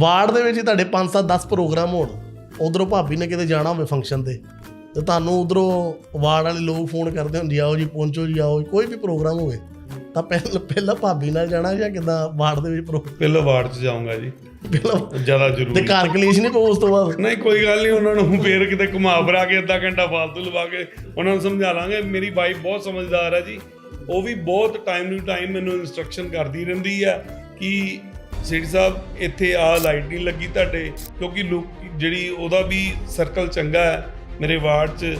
Ward ਦੇ ਵਿੱਚ ਤੁਹਾਡੇ 5-7 10 ਪ੍ਰੋਗਰਾਮ ਹੋਣ ਉਧਰੋਂ ਭਾਬੀ ਨੇ ਕਿਤੇ ਜਾਣਾ ਹੋਵੇ ਫੰਕਸ਼ਨ ਤੇ ਤੇ ਤੁਹਾਨੂੰ ਉਧਰੋਂ ਵਾਰਡ ਵਾਲੇ ਲੋਕ ਫੋਨ ਕਰਦੇ ਹੁੰਦੇ ਆਓ ਜੀ ਪਹੁੰਚੋ ਜੀ ਆਓ ਕੋਈ ਵੀ ਪ੍ਰੋਗਰਾਮ ਹੋਵੇ ਤਾਂ ਪਹਿਲਾਂ ਪਹਿਲਾਂ ਭਾਬੀ ਨਾਲ ਜਾਣਾ ਜਾਂ ਕਿਦਾਂ ਵਾਰਡ ਦੇ ਵਿੱਚ ਪਹਿਲਾਂ ਵਾਰਡ 'ਚ ਜਾਊਂਗਾ ਜੀ। ਪਹਿਲਾਂ ਜ਼ਿਆਦਾ ਤੇ ਜ਼ਰੂਰੀ ਘਰ ਕਲੇਸ਼ ਨਹੀਂ ਪਊ ਉਸ ਤੋਂ ਬਾਅਦ? ਨਹੀਂ ਕੋਈ ਗੱਲ ਨਹੀਂ ਉਹਨਾਂ ਨੂੰ ਫੇਰ ਕਿਤੇ ਘੁਮਾ ਫਰਾ ਕੇ ਅੱਧਾ ਘੰਟਾ ਫਾਲਤੂ ਲਵਾ ਕੇ ਉਹਨਾਂ ਨੂੰ ਸਮਝਾ ਲਾਂਗੇ। ਮੇਰੀ ਵਾਈਫ ਬਹੁਤ ਸਮਝਦਾਰ ਹੈ ਜੀ। ਉਹ ਵੀ ਬਹੁਤ ਟਾਈਮ ਟੂ ਟਾਈਮ ਮੈਨੂੰ ਇਨਸਟਰਕਸ਼ਨ ਕਰਦੀ ਰਹਿੰਦੀ ਹੈ ਕਿ ਸਿਟੀ ਸਾਹਿਬ, ਇੱਥੇ ਆ ਲਾਈਟ ਨਹੀਂ ਲੱਗੀ ਤੁਹਾਡੇ, ਕਿਉਂਕਿ ਲੋਕ, ਜਿਹੜੀ ਉਹਦਾ ਵੀ ਸਰਕਲ ਚੰਗਾ ਹੈ, ਮੇਰੇ ਵਾਰਡ 'ਚ,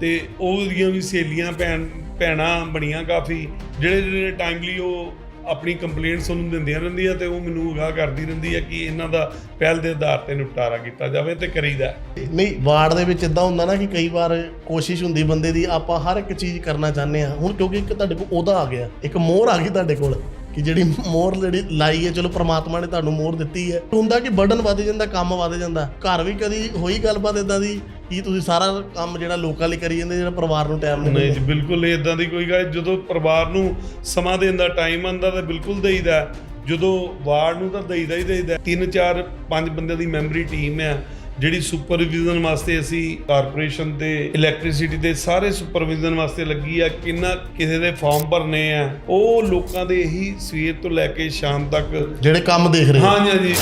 ਤੇ ਉਹਦੀਆਂ ਵੀ ਸਹੇਲੀਆਂ, ਭੈਣ, ਭੈਣਾਂ ਬਣੀਆਂ ਕਾਫੀ, ਜਿਹੜੇ ਜਿਹੜੇ ਟਾਈਮਲੀ ਉਹ ਆਪਣੀ ਕੰਪਲੇਂਟਸ ਉਹਨੂੰ ਦਿੰਦੀਆਂ ਰਹਿੰਦੀਆਂ ਤੇ ਉਹ ਮੈਨੂੰ ਅਗਾਹ ਕਰਦੀ ਰਹਿੰਦੀ ਹੈ ਕਿ ਇਹਨਾਂ ਦਾ ਪਹਿਲ ਦੇ ਆਧਾਰ ਤੇ ਨਿਪਟਾਰਾ ਕੀਤਾ ਜਾਵੇ ਤੇ ਕਰੀਦਾ ਨਹੀਂ, ਵਾਰਡ ਦੇ ਵਿੱਚ ਇਦਾਂ ਹੁੰਦਾ ਨਾ ਕਿ ਕਈ ਵਾਰ ਕੋਸ਼ਿਸ਼ ਹੁੰਦੀ ਬੰਦੇ ਦੀ, ਆਪਾਂ ਹਰ ਇੱਕ ਚੀਜ਼ ਕਰਨਾ ਚਾਹੁੰਦੇ ਆ ਹੁਣ ਕਿਉਂਕਿ ਇੱਕ ਤੁਹਾਡੇ ਕੋਲ ਉਹਦਾ ਆ ਗਿਆ, ਇੱਕ ਮੋਹਰ ਆ ਗਈ ਤੁਹਾਡੇ ਕੋਲ। ਕਿ ਜਿਹੜੀ ਮੋਹਰ ਜਿਹੜੀ ਲਾਈ ਹੈ ਚਲੋ ਪ੍ਰਮਾਤਮਾ ਨੇ ਤੁਹਾਨੂੰ ਮੋਹਰ ਦਿੱਤੀ ਹੈ ਹੁੰਦਾ ਕਿ ਬਰਡਨ ਵੱਧ ਜਾਂਦਾ ਕੰਮ ਵੱਧ ਜਾਂਦਾ ਘਰ ਵੀ ਕਦੀ ਹੋਈ ਗੱਲਬਾਤ ਇਦਾਂ ਦੀ ਕੀ ਤੁਸੀਂ ਸਾਰਾ ਕੰਮ ਜਿਹੜਾ ਲੋਕਾਂ ਲਈ ਕਰੀ ਜਾਂਦੇ ਜਿਹੜਾ ਪਰਿਵਾਰ ਨੂੰ ਟਾਈਮ ਨਹੀਂ ਨਹੀਂ ਜੀ ਬਿਲਕੁਲ ਇਦਾਂ ਦੀ ਕੋਈ ਗੱਲ ਜਦੋਂ ਪਰਿਵਾਰ ਨੂੰ ਸਮਾਂ ਦੇਣ ਦਾ ਟਾਈਮ ਆਂਦਾ ਤਾਂ ਬਿਲਕੁਲ ਦੇਈਦਾ। ਜਦੋਂ ਵਾਰਡ ਨੂੰ ਤਾਂ ਦੇਈਦਾ ਹੀ ਦੇਈਦਾ। ਤਿੰਨ ਚਾਰ ਪੰਜ ਬੰਦਿਆਂ ਦੀ ਮੈਂਬਰੀ ਟੀਮ ਹੈ ਜਿਹੜੀ ਸੁਪਰਵਿਜ਼ਨ ਵਾਸਤੇ ਅਸੀਂ ਕਾਰਪੋਰੇਸ਼ਨ ਤੇ ਇਲੈਕਟ੍ਰਿਸਿਟੀ ਦੇ ਸਾਰੇ ਸੁਪਰਵਿਜ਼ਨ ਵਾਸਤੇ ਲੱਗੀ ਆ ਕਿੰਨਾ ਕਿਸੇ ਦੇ ਫਾਰਮ ਭਰਨੇ ਆ ਉਹ ਲੋਕਾਂ ਦੇ ਹੀ ਸਵੇਰ ਤੋਂ ਲੈ ਕੇ ਸ਼ਾਮ ਤੱਕ ਜਿਹੜੇ ਕੰਮ ਦੇਖ ਰਹੇ। ਹਾਂਜੀ ਹਾਂਜੀ